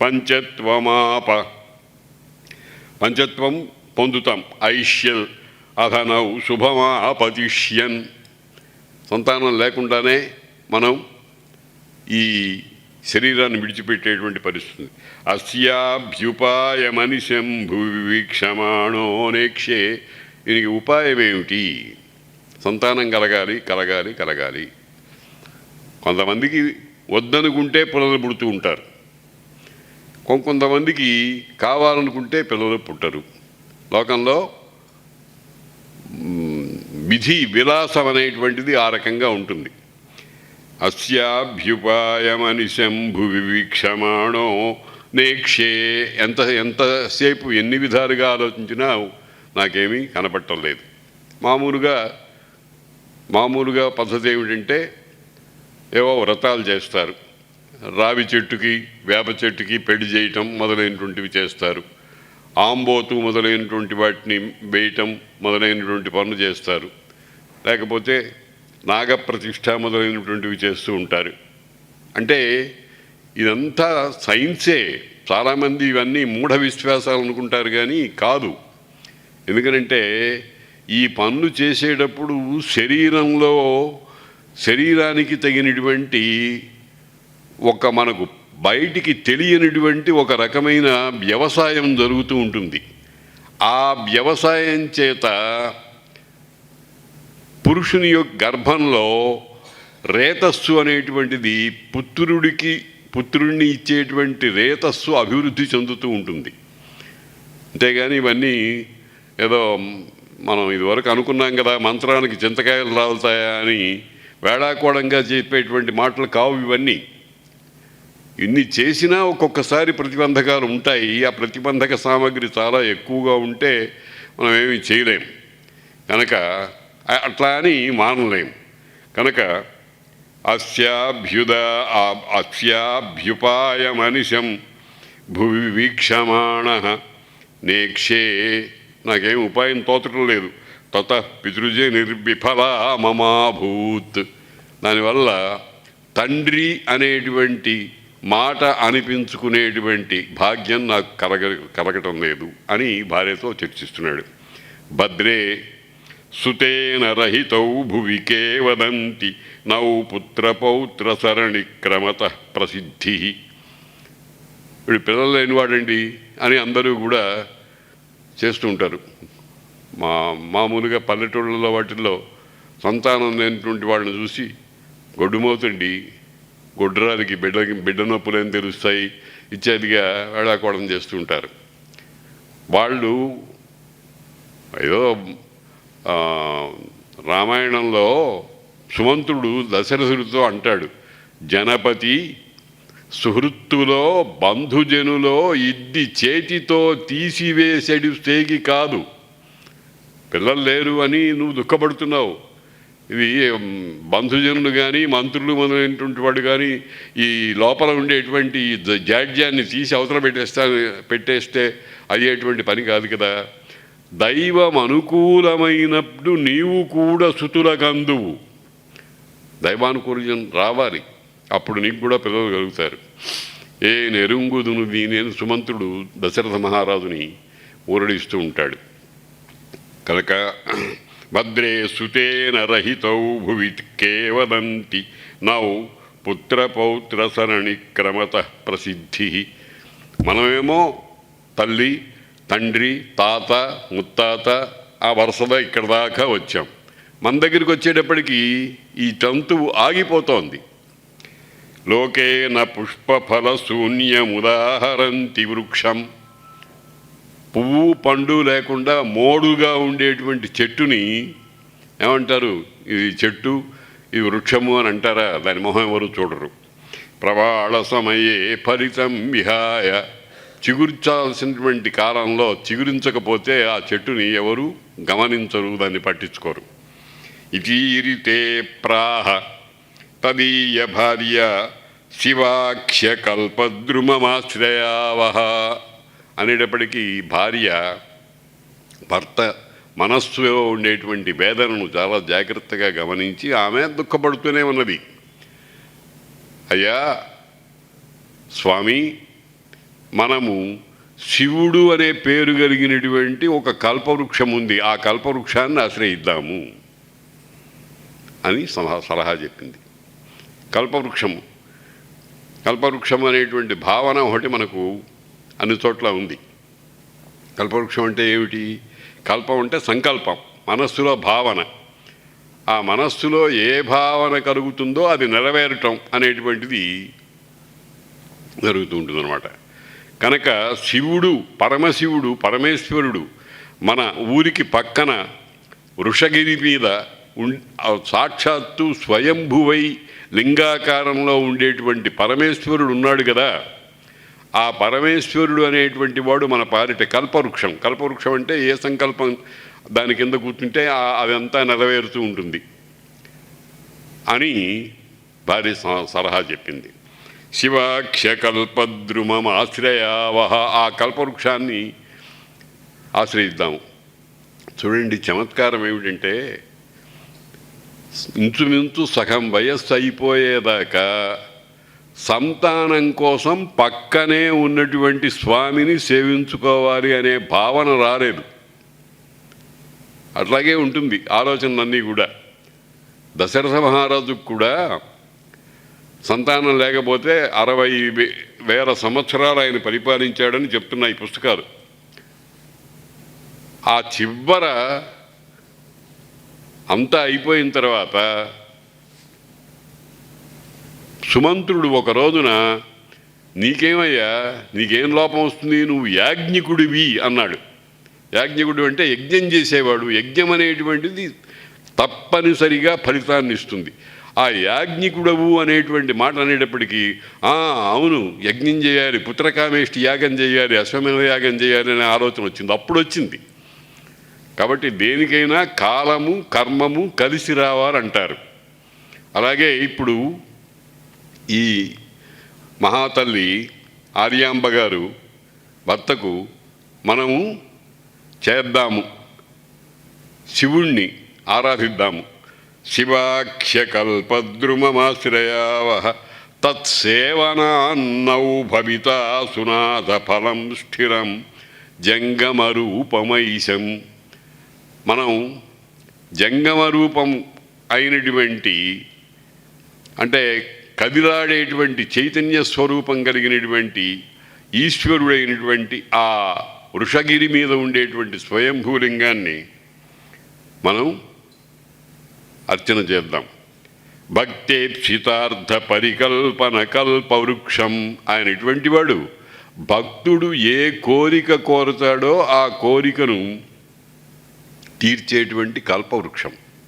పంచత్వమాప. పంచత్వం పొందుతాం. ఐష్యల్ అధనౌ శుభమాపతిష్యన్. సంతానం లేకుండానే మనం ఈ శరీరాన్ని విడిచిపెట్టేటువంటి పరిస్థితి అస్యాభ్యుపాయమనిశం భువివీక్షమాణో నేక్షే. దీనికి ఉపాయం ఏమిటి? సంతానం కలగాలి కలగాలి కలగాలి. కొంతమందికి వద్దనుకుంటే పునరుబుడుతూ పుడుతూ ఉంటారు. కొంతమందికి కావాలనుకుంటే పిల్లలు పుట్టరు. లోకంలో విధి విలాసం అనేటువంటిది ఆ రకంగా ఉంటుంది. అస్యాభ్యుపాయమని శంభు వివీక్షమాణో నేక్షే. ఎంత ఎంతసేపు ఎన్ని విధాలుగా ఆలోచించినా నాకేమీ కనపడటం లేదు. మామూలుగా మామూలుగా పద్ధతి ఏమిటంటే ఏవో వ్రతాలు చేస్తారు. రావి చెట్టుకి వేప చెట్టుకి పెళ్ళి చేయటం మొదలైనటువంటివి చేస్తారు. ఆంబోతు మొదలైనటువంటి వాటిని వేయటం మొదలైనటువంటి పనులు చేస్తారు. లేకపోతే నాగప్రతిష్ట మొదలైనటువంటివి చేస్తూ ఉంటారు. అంటే ఇదంతా సైన్సే. చాలామంది ఇవన్నీ మూఢ విశ్వాసాలు అనుకుంటారు కానీ కాదు. ఎందుకనంటే ఈ పనులు చేసేటప్పుడు శరీరంలో శరీరానికి తగినటువంటి ఒక మనకు బయటికి తెలియనిటువంటి ఒక రకమైన వ్యవసాయం జరుగుతూ ఉంటుంది. ఆ వ్యవసాయం చేత పురుషుని యొక్క గర్భంలో రేతస్సు అనేటువంటిది పుత్రుడికి పుత్రుడిని ఇచ్చేటువంటి రేతస్సు అభివృద్ధి చెందుతూ ఉంటుంది. అంతేగాని ఇవన్నీ ఏదో మనం ఇదివరకు అనుకున్నాం కదా మంత్రానికి చింతకాయలు రాలుతాయా అని వేళాకోళంగా చెప్పేటువంటి మాటలు కావు ఇవన్నీ. ఇన్ని చేసినా ఒక్కొక్కసారి ప్రతిబంధకాలు ఉంటాయి. ఆ ప్రతిబంధక సామాగ్రి చాలా ఎక్కువగా ఉంటే మనం ఏమీ చేయలేం. కనుక అట్లా అని మానలేం. కనుక అస్యాభ్యుద ఆ- అస్యాభ్యుపాయమనిశం భువి వీక్షమాణ నేక్షే. నాకేం ఉపాయం తోచటం లేదు. తత పితృజ నిర్విఫలా మమాభూత్ దానివల్ల తండ్రి అనేటువంటి మాట అనిపించుకునేటువంటి భాగ్యం నాకు కలగ కలగటం లేదు అని భార్యతో చర్చిస్తున్నాడు. భద్రే సుతేన రహితౌ భువికే వదంతి నౌ పుత్రపౌత్ర సరణి క్రమత ప్రసిద్ధి. వీడు పిల్లలు లేనివాడండి అని అందరూ కూడా చేస్తూ ఉంటారు. మా మామూలుగా పల్లెటూళ్ళలో వాటిల్లో సంతానం లేనటువంటి వాళ్ళని చూసి గొడ్డుమవుతండి గుడ్రానికి బిడ్డ బిడ్డ నొప్పులు ఏం తెలుస్తాయి? ఇత్యాదిగా వేళాకోళం చేస్తూ ఉంటారు. వాళ్ళు ఏదో రామాయణంలో సుమంతుడు దశరథుడితో అంటాడు జనపతి సుహృత్తులో బంధుజనులో ఇద్ది చేతితో తీసివేసేడు స్టేకి కాదు. పిల్లలు లేరు అని నువ్వు దుఃఖపడుతున్నావు. ఇది బంధుజనులు కానీ మంత్రులు మొదలైనటువంటి వాడు కానీ ఈ లోపల ఉండేటువంటి జ- జాడ్యాన్ని తీసి అవతల పెట్టేస్తా పెట్టేస్తే అయ్యేటువంటి పని కాదు కదా. దైవం అనుకూలమైనప్పుడు నీవు కూడా సుతుల కందువు దైవానుకూల్యం రావాలి. అప్పుడు నీకు కూడా పిల్లలు కలుగుతారు. ఏ నెరుంగుదును దీని సుమంతుడు దశరథ మహారాజుని ఊరడిస్తూ ఉంటాడు. కనుక భద్రే సుతేన రహితౌ భువి కేవదంతి నౌ పుత్రపౌత్ర సరణి క్రమత ప్రసిద్ధి. మనమేమో తల్లి తండ్రి తాత ముత్తాత ఆ వరుసలో ఇక్కడ దాకా వచ్చాం. మన దగ్గరికి వచ్చేటప్పటికీ ఈ తంతువు ఆగిపోతోంది. లోకేన పుష్పఫలశూన్యముదాహరంతి వృక్షం. పువ్వు పండు లేకుండా మోడుగా ఉండేటువంటి చెట్టుని ఏమంటారు? ఇది చెట్టు ఇది వృక్షము అని అంటారా? దాని మొహం ఎవరు చూడరు. ప్రవాళ సమయే ఫలితం విహాయ. చిగురించాల్సినటువంటి కాలంలో చిగురించకపోతే ఆ చెట్టుని ఎవరు గమనించరు దాన్ని పట్టించుకోరు. ఇతీరితే ప్రాహ. తదీయ భార్య శివాఖ్య కల్పద్రుమమాశ్రయావహ అనేటప్పటికీ భార్య భర్త మనస్సులో ఉండేటువంటి వేదనను చాలా జాగ్రత్తగా గమనించి ఆమె దుఃఖపడుతూనే ఉన్నది. అయ్యా స్వామి మనము శివుడు అనే పేరు కలిగినటువంటి ఒక కల్పవృక్షం ఉంది. ఆ కల్పవృక్షాన్ని ఆశ్రయిద్దాము అని సలహా సలహా చెప్పింది. కల్పవృక్షము. కల్పవృక్షం అనేటువంటి భావన ఒకటి మనకు అన్ని చోట్ల ఉంది. కల్పవృక్షం అంటే ఏమిటి? కల్పం అంటే సంకల్పం మనస్సులో భావన. ఆ మనస్సులో ఏ భావన కలుగుతుందో అది నెరవేరటం అనేటువంటిది జరుగుతూ ఉంటుందన్నమాట. కనుక శివుడు పరమశివుడు పరమేశ్వరుడు మన ఊరికి పక్కన వృషగిరి మీద సాక్షాత్తు స్వయంభువై లింగాకారంలో ఉండేటువంటి పరమేశ్వరుడు ఉన్నాడు కదా. ఆ పరమేశ్వరుడు అనేటువంటి వాడు మన పాలిట కల్పవృక్షం. కల్పవృక్షం అంటే ఏ సంకల్పం దాని కింద కూర్చుంటే అదంతా నెరవేరుతూ ఉంటుంది. అని భార్య స- సలహా చెప్పింది. శివాక్ష కల్పద్రుమం ఆశ్రయావహ ఆ కల్పవృక్షాన్ని ఆశ్రయిద్దాము చూడండి చమత్కారం ఏమిటంటే ఇంచుమించు సగం వయస్సు అయిపోయేదాకా సంతానం కోసం పక్కనే ఉన్నటువంటి స్వామిని సేవించుకోవాలి అనే భావన రాలేదు. అట్లాగే ఉంటుంది ఆలోచనలన్నీ కూడా. దశరథ మహారాజుకు కూడా సంతానం లేకపోతే అరవై వే- వేల సంవత్సరాలు ఆయన పరిపాలించాడని చెప్తున్నాయి ఈ పుస్తకాలు. ఆ చివర అంతా అయిపోయిన తర్వాత సుమంత్రుడు ఒక రోజున నీకేమయ్యా? నీకేం లోపం వస్తుంది? నువ్వు యాజ్ఞికుడివి అన్నాడు. యాజ్ఞికుడు అంటే యజ్ఞం చేసేవాడు. యజ్ఞం అనేటువంటిది తప్పనిసరిగా ఫలితాన్ని ఇస్తుంది. ఆ యాజ్ఞికుడవు అనేటువంటి మాట అనేటప్పటికీ "ఆ, అవును యజ్ఞం చేయాలి పుత్రకామేష్టి యాగం చేయాలి అశ్వమేధ యాగం చేయాలి అనే ఆలోచన వచ్చింది. అప్పుడు వచ్చింది. కాబట్టి దేనికైనా కాలము కర్మము కలిసి రావాలంటారు. అలాగే ఇప్పుడు ఈ మహాతల్లి ఆర్యాంబ గారు భర్తకు మనము చేద్దాము. శివుణ్ణి ఆరాధిద్దాము. శివాఖ్యకల్పద్రుమమాశ్రయావహ తత్సేవనాన్నౌ భవితా సునాథ ఫలం స్థిరం జంగమరూపమైశం. మనం జంగమరూపం అయినటువంటి అంటే కదిలాడేటువంటి చైతన్య స్వరూపం కలిగినటువంటి ఈశ్వరుడైనటువంటి ఆ వృషగిరి మీద ఉండేటువంటి స్వయంభూలింగాన్ని మనం అర్చన చేద్దాం. భక్తేప్సితార్థ పరికల్పన కల్ప వృక్షం ఆయన ఇటువంటి వాడు. భక్తుడు ఏ కోరిక కోరుతాడో ఆ కోరికను తీర్చేటువంటి కల్పవృక్షం.